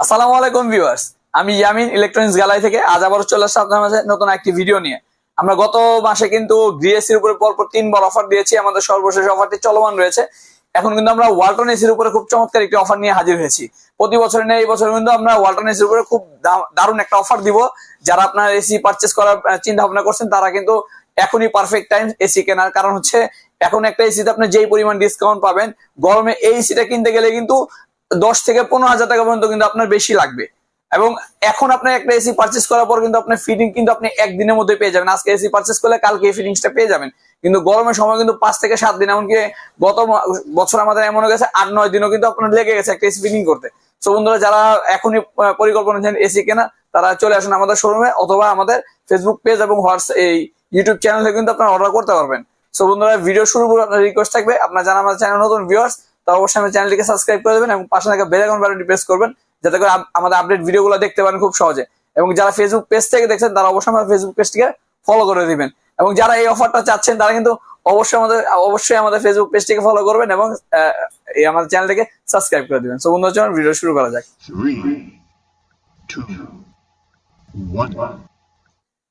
আসসালামু আলাইকুম ভিউয়ার্স। আমি ইয়ামিন ইলেকট্রনিক্স গ্যালারি থেকে আজ আবারও চলে আসছি আপনার মাঝে নতুন একটি ভিডিও নিয়ে। আমরা গত মাসে কিন্তু গ্রিএসির উপরে পরপর তিনবার অফার দিয়েছি, আমাদের সর্বশেষ অফারটি চলমান রয়েছে। এখন কিন্তু আমরা ওয়ালটন এসির উপরে খুব চমৎকার একটি অফার নিয়ে হাজির হয়েছি। প্রতি বছর নেই এই বছর কিন্তু আমরা ওয়ালটন এসির উপরে খুব দারুণ একটা অফার দিব। যারা আপনার এসি পারচেস করার চিন্তা ভাবনা করছেন, তারা কিন্তু এখনই পারফেক্ট টাইম এসি কেনার কারণ হচ্ছে, এখন একটা এসিতে আপনি যেই পরিমাণ ডিসকাউন্ট পাবেন, গরমে এই এসিটা কিনতে গেলে কিন্তু দশ থেকে পনেরো হাজার টাকা পর্যন্ত কিন্তু আপনার বেশি লাগবে। এবং এখন আপনার একটা এসি পারচেস করার পর কিন্তু আপনার ফিটিং কিন্তু আপনি একদিনের মধ্যে পেয়ে যাবেন। আজকে এসি পারচেস করলে কালকে এই ফিটিংসটা পেয়ে যাবেন। কিন্তু গরমের সময় কিন্তু পাঁচ থেকে সাত দিন, এমনকি গত বছর আমাদের এমন হয়ে গেছে, আট নয় দিনও কিন্তু আপনার লেগে গেছে একটা এসি ফিটিং করতে। সো বন্ধুরা, যারা এখনই পরিকল্পনা নিয়েছেন এসি কেনা, তারা চলে আসুন আমাদের শোরুমে অথবা আমাদের ফেসবুক পেজ এবং হোয়াটসঅ্যাপ এই ইউটিউব চ্যানেলে কিন্তু আপনারা অর্ডার করতে পারবেন। সো বন্ধুরা ভিডিও শুরু করে আপনার রিকোয়েস্ট থাকবে। আপনার জানা আমাদের চ্যানেল নতুন ভিউয়ার্স তো অবশ্যই আমার চ্যানেলটিকে সাবস্ক্রাইব করে দেবেন এবং পাশে থাকা বেল আইকন বাটনটি প্রেস করবেন, যাতে করে আমাদের আপডেট ভিডিওগুলো দেখতে পারেন খুব সহজে। এবং যারা ফেসবুক পেজ থেকে দেখছেন, তারা অবশ্যই আমার ফেসবুক পেজটিকে ফলো করে দিবেন। এবং যারা এই অফারটা চাচ্ছেন, তারা কিন্তু অবশ্যই আমাদের অবশ্যই আমাদের ফেসবুক পেজটিকে ফলো করবেন এবং এই আমাদের চ্যানেলটিকে সাবস্ক্রাইব করে দিবেন। সো বন্ধুরা, চলুন ভিডিও শুরু করা যাক.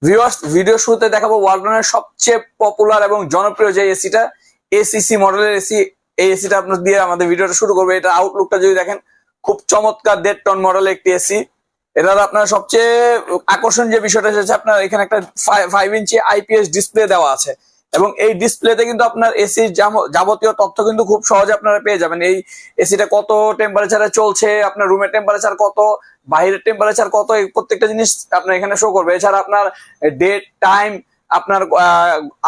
ভিউয়ার্স ভিডিও শুরুতে দেখাবো ওয়ালটনের সবচেয়ে পপুলার এবং জনপ্রিয় যে এসিটা এসিসি মডেলের এসি এই এসিটা আপনার দিয়ে আমাদের ভিডিওটা শুরু করবে। এটা আউটলুকটা যদি দেখেন, খুব চমৎকার দেড় টন মডেল একটি এসি এটার আপনার সবচেয়ে আকর্ষণ যে বিষয়টা হচ্ছে আপনার এখানে একটা ফাইভ ইঞ্চি আইপিএস ডিসপ্লে দেওয়া আছে। এবং এই ডিসপ্লেতে কিন্তু আপনার এসির যাবতীয় তথ্য কিন্তু খুব সহজে আপনারা পেয়ে যাবেন। এই এসিটা কত টেম্পারেচারে চলছে, আপনার রুমের টেম্পারেচার কত, বাইরের টেম্পারেচার কত প্রত্যেকটা জিনিস আপনার এখানে শো করবে। এছাড়া আপনার ডেট টাইম আপনার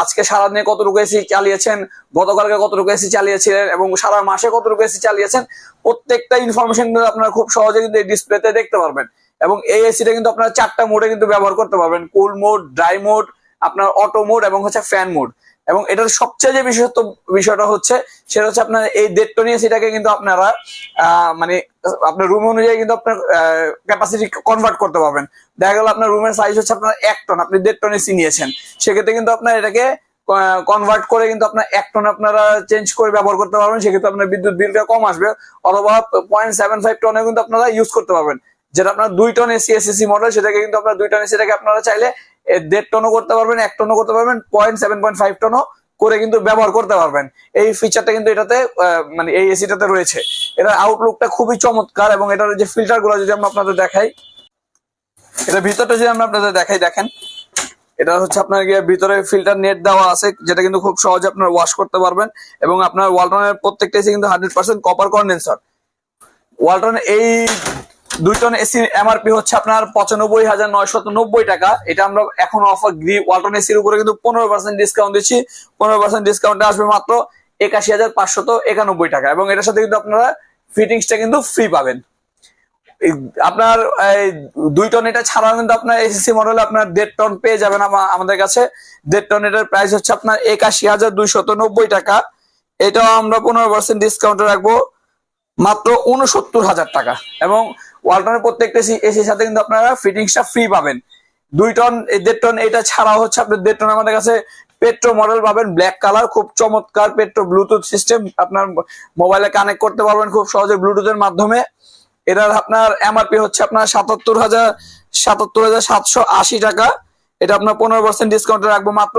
আজকে সারাদিনে কতটুকু এসি চালিয়েছেন, গতকালকে কতটুকু এসি চালিয়েছিলেন এবং সারা মাসে কতটুকু এসি চালিয়েছেন, প্রত্যেকটা ইনফরমেশন কিন্তু আপনারা খুব সহজে কিন্তু এই ডিসপ্লেতে দেখতে পারবেন। এবং এই এসিটা কিন্তু আপনারা চারটা মোডে কিন্তু ব্যবহার করতে পারবেন। কুল মোড ড্রাই মোড আপনার অটো মোড এবং হচ্ছে ফ্যান মোড এবং এটার সবচেয়ে যে বিশেষত্ব বিষয়টা হচ্ছে, সেটা হচ্ছে আপনার এই দেড় টন এসিটাকে কিন্তু আপনারা মানে আপনার রুম অনুযায়ী কিন্তু আপনার ক্যাপাসিটি কনভার্ট করতে পারবেন। দেখা গেল আপনার রুমের সাইজ হচ্ছে আপনার এক টন আপনি দেড় টন এসি নিয়েছেন সেক্ষেত্রে কিন্তু আপনার এটাকে কনভার্ট করে কিন্তু আপনার এক টন আপনারা চেঞ্জ করে ব্যবহার করতে পারবেন। সেক্ষেত্রে আপনার বিদ্যুৎ বিলটা কম আসবে, অথবা পয়েন্ট সেভেন ফাইভ টনে কিন্তু আপনারা ইউজ করতে পারবেন। যেটা আপনার দুই টন এসি এসএসসি মডেল সেটাকে কিন্তু আপনার দুই টন এসিটাকে আপনারা চাইলে দেড় টনও করতে পারবেন, এক টনও করতে পারবেন পয়েন্ট সেভেন পয়েন্ট ফাইভ টনও করে কিন্তু ব্যবহার করতে পারবেন। এই ফিচারটা কিন্তু এটাতে মানে এই এসিটাতে রয়েছে। এটার আউটলুকটা খুবই চমৎকার এবং এটার যে ফিল্টারগুলো যদি আমরা আপনাদের দেখাই এটা ভিতরটা যদি আমরা আপনাদের দেখাই, দেখেন। এটা হচ্ছে আপনার গিয়ে ভিতরে ফিল্টার নেট দেওয়া আছে, যেটা কিন্তু খুব সহজে আপনার ওয়াশ করতে পারবেন এবং আপনার ওয়ালটনের প্রত্যেকটা এসি কিন্তু hundred percent copper condenser Walton এই দুই টন এসি এমআরপি হচ্ছে আপনার পঁচানব্বই হাজার নয়শত নব্বই টাকা। এটা আমরা এখন অফার গ্রি ওয়ালটন এসির উপরে কিন্তু পনেরো পার্সেন্ট ডিসকাউন্ট দিচ্ছি। পনেরো পার্সেন্ট ডিসকাউন্টে আসবে মাত্র একাশি হাজার পাঁচশত একানব্বই টাকা এবং এটার সাথে কিন্তু আপনারা ফিটিংসটা কিন্তু ফ্রি পাবেন। আপনার দুই টন এটা ছাড়াও কিন্তু আপনার এসিসি মডেল আপনার দেড় টন পেয়ে যাবেন আমা- আমাদের কাছে। দেড় টন এটার প্রাইস হচ্ছে আপনার একাশি হাজার দুইশত নব্বই টাকা। এটাও আমরা পনেরো পার্সেন্ট ডিসকাউন্টে রাখব। মাত্র উনসত্তর হাজার টাকা এবং ওয়ালটনের প্রত্যেকটা এসির সাথে কিন্তু আপনারা ফিটিংসটা ফ্রি পাবেন। দুই টন দেড় টন, এটা ছাড়াও হচ্ছে আপনার দেড় টন আমাদের কাছে পেট্রো মডেল পাবেন। ব্ল্যাক কালার খুব চমৎকার পেট্রো ব্লুটুথ সিস্টেম আপনার মোবাইলে কানেক্ট করতে পারবেন খুব সহজে ব্লুটুথের মাধ্যমে। এটার আপনার এমআরপি হচ্ছে আপনার সাতাত্তর হাজার সাতাত্তর হাজার সাতশো আশি টাকা। এটা আপনার পনেরো পার্সেন্ট ডিসকাউন্টে রাখব মাত্র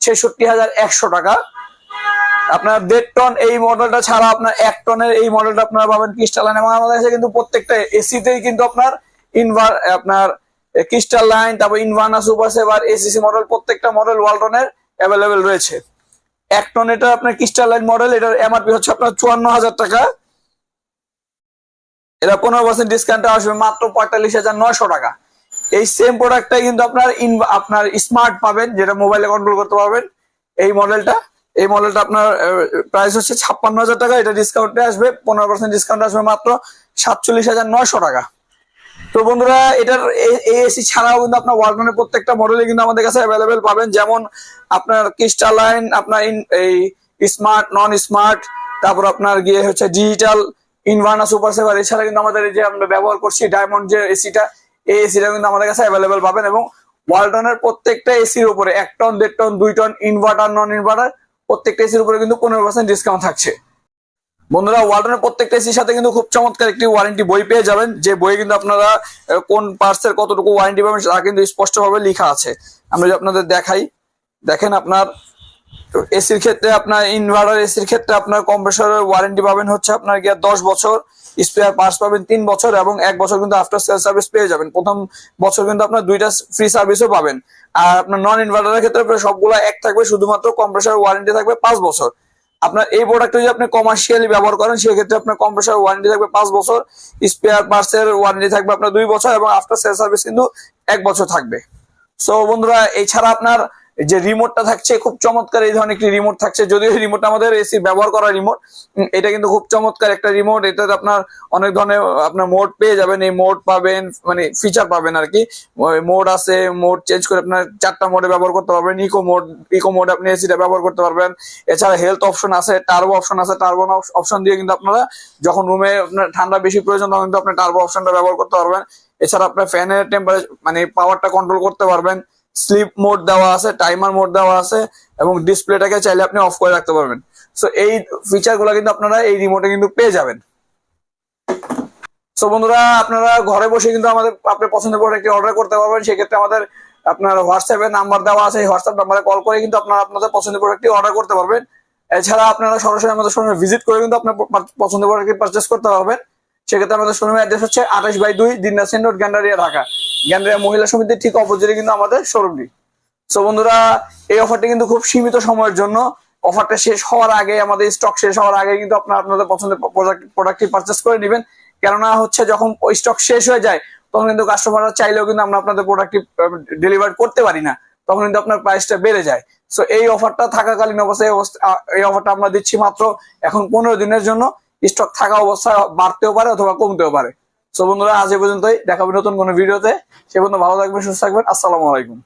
ছেষট্টি হাজার একশো টাকা। আপনার দেড় টন এই মডেলটা ছাড়া আপনার এক টনের এই মডেলটা আপনারা পাবেন ক্রিস্টাল লাইন এবং আমাদের কাছে কিন্তু প্রত্যেকটা এসিতেই কিন্তু আপনার ইনভার আপনার ক্রিস্টাল লাইন তারপর Inverna super saver ACC model প্রত্যেকটা মডেল ওয়ালটনের অ্যাভেলেবেল রয়েছে। এক টন এটা আপনার ক্রিস্টাল লাইন মডেল এটার এমআরপি হচ্ছে আপনার চুয়ান্ন হাজার টাকা। এটা পনেরো পার্সেন্ট ডিসকাউন্টে আসবে, মাত্র পঁয়তাল্লিশ হাজার নয়শো টাকা। এই সেম প্রোডাক্টটাই কিন্তু আপনার আপনার স্মার্ট পাবেন, যেটা মোবাইলে কন্ট্রোল করতে পারবেন। এই মডেলটা এই মডেলটা আপনার প্রাইস হচ্ছে ছাপ্পান্ন হাজার টাকা, এটা ডিসকাউন্টে আসবে, পনেরো পার্সেন্ট ডিসকাউন্ট আসবে মাত্র সাতচল্লিশ হাজার নয়শো টাকা। তো বন্ধুরা, এটার এসি ছাড়াও কিন্তু আপনার ওয়ালটনের প্রত্যেকটা মডেলে কিন্তু আমাদের কাছে অ্যাভেলেবেল পাবেন। যেমন আপনার ক্রিস্টালাইন আপনার এই স্মার্ট নন স্মার্ট তারপর আপনার গিয়ে হচ্ছে ডিজিটাল ইনভার্না সুপার সেভার এছাড়া কিন্তু আমাদের এই যে আমরা ব্যবহার করছি ডায়মন্ড যে এসিটা এই এসিটা কিন্তু আমাদের কাছে অ্যাভেলেবেল পাবেন এবং ওয়ালটনের প্রত্যেকটা এসির উপরে এক টন দেড় টন দুই টন ইনভার্টার নন ইনভার্টার প্রত্যেকটা এসির উপরে কিন্তু পনেরো পার্সেন্ট ডিসকাউন্ট থাকছে। বন্ধুরা ওয়ালটনের প্রত্যেকটা এসির সাথে কিন্তু খুব চমৎকার একটি ওয়ারেন্টি বই পেয়ে যাবেন। যে বইয়ে কিন্তু আপনারা কোন পার্টসের কতটুকু ওয়ারেন্টি পাবেন, তা কিন্তু স্পষ্টভাবে লেখা আছে। আমরা যদি আপনাদের দেখাই, দেখেন আপনার এসির ক্ষেত্রে আপনার ইনভার্টার এসির ক্ষেত্রে আপনার কম্প্রেসরের ওয়ারেন্টি পাবেন হচ্ছে আপনার গিয়ে দশ বছর স্পেয়ার পার্টস পাবেন তিন বছর এবং এক বছর কিন্তু আফটার সেল সার্ভিস পেয়ে যাবেন। প্রথম বছর কিন্তু আপনার দুইটা ফ্রি সার্ভিসও পাবেন। আর আপনার নন ইনভার্টারের ক্ষেত্রে সবগুলো এক থাকবে, শুধুমাত্র কম্প্রেসর ওয়ারেন্টি থাকবে পাঁচ বছর। আপনার এই প্রোডাক্ট যদি আপনি কমার্শিয়ালি ব্যবহার করেন, সেক্ষেত্রে আপনার কম্প্রেসর ওয়ারেন্টি থাকবে পাঁচ বছর স্পেয়ার পার্টস এর ওয়ারেন্টি থাকবে আপনার দুই বছর এবং আফটার সেল সার্ভিস কিন্তু এক বছর থাকবে। সো বন্ধুরা, এছাড়া আপনার যে রিমোটটা থাকছে, খুব চমৎকার এই ধরনের একটি রিমোট থাকছে। যদিও রিমোট আমাদের এসি ব্যবহার করা রিমোট এটা কিন্তু খুব চমৎকার একটা রিমোট এটাতে আপনার অনেক ধরনের, আপনার মোড পেয়ে যাবেন। এই মোড পাবেন মানে ফিচার পাবেন আর কি। মোড আছে মোড চেঞ্জ করে আপনার চারটা মোডে ব্যবহার করতে পারবেন। ইকো মোড ইকো মোড আপনি এসিটা ব্যবহার করতে পারবেন। এছাড়া হেলথ অপশন আছে টার্বো অপশন আছে। টার্বো অপশন দিয়ে কিন্তু আপনারা যখন রুমে আপনার ঠান্ডা বেশি প্রয়োজন, তখন কিন্তু আপনি টার্বো অপশনটা ব্যবহার করতে পারবেন। এছাড়া আপনার ফ্যানের টেম্পারেচার মানে পাওয়ারটা কন্ট্রোল করতে পারবেন। স্লিপ মোড দেওয়া আছে, টাইমার মোড দেওয়া আছে এবং ডিসপ্লেটাকে চাইলে আপনি অফ করে রাখতে পারবেন। সো এই ফিচারগুলো কিন্তু আপনারা এই রিমোটে কিন্তু পেয়ে যাবেন। সো বন্ধুরা, আপনারা ঘরে বসে কিন্তু আমাদের আপনার পছন্দের প্রোডাক্টটি অর্ডার করতে পারবেন। সেক্ষেত্রে আমাদের আপনার হোয়াটসঅ্যাপে নাম্বার দেওয়া আছে। এই হোয়াটসঅ্যাপ নাম্বারে কল করে কিন্তু আপনারা আপনাদের পছন্দের প্রোডাক্টটি অর্ডার করতে পারবেন। এছাড়া আপনারা সরাসরি আমাদের সঙ্গে ভিজিট করে কিন্তু আপনার প- পছন্দের প্রোডাক্টটি পারচেস করতে পারবেন। সেক্ষেত্রে আমাদের শোরুমের অ্যাড্রেস হচ্ছে আঠাশ বাই দুই দিনদা সেন রোড গ্যান্ডারিয়া, ঢাকা। গ্যান্ডারিয়া মহিলা সমিতির ঠিক অপোজিটে কিন্তু আমাদের শোরুমটি সো বন্ধুরা, এই অফারটি কিন্তু খুব সীমিত সময়ের জন্য। অফারটা শেষ হওয়ার আগে, আমাদের স্টক শেষ হওয়ার আগে কিন্তু আপনারা আপনাদের পছন্দের প্রোডাক্টটি পারচেস করে নেবেন। কেননা হচ্ছে, যখন ওই স্টক শেষ হয়ে যায়, তখন কিন্তু কাস্টমাররা চাইলেও কিন্তু আমরা আপনাদের প্রোডাক্টটি ডেলিভার করতে পারি না। তখন কিন্তু আপনার প্রাইসটা বেড়ে যায়। সো এই অফারটা থাকাকালীন অবস্থায় অবস্থা- এই অফারটা আমরা দিচ্ছি মাত্র এখন পনেরো দিনের জন্য। স্টক থাকা অবস্থা বাড়তেও পারে অথবা কমতেও পারে। সো বন্ধুরা, আজ এ পর্যন্তই। দেখাবেন নতুন কোনো ভিডিওতে। সে বন্ধু ভালো থাকবেন, সুস্থ থাকবেন। আসসালামু আলাইকুম।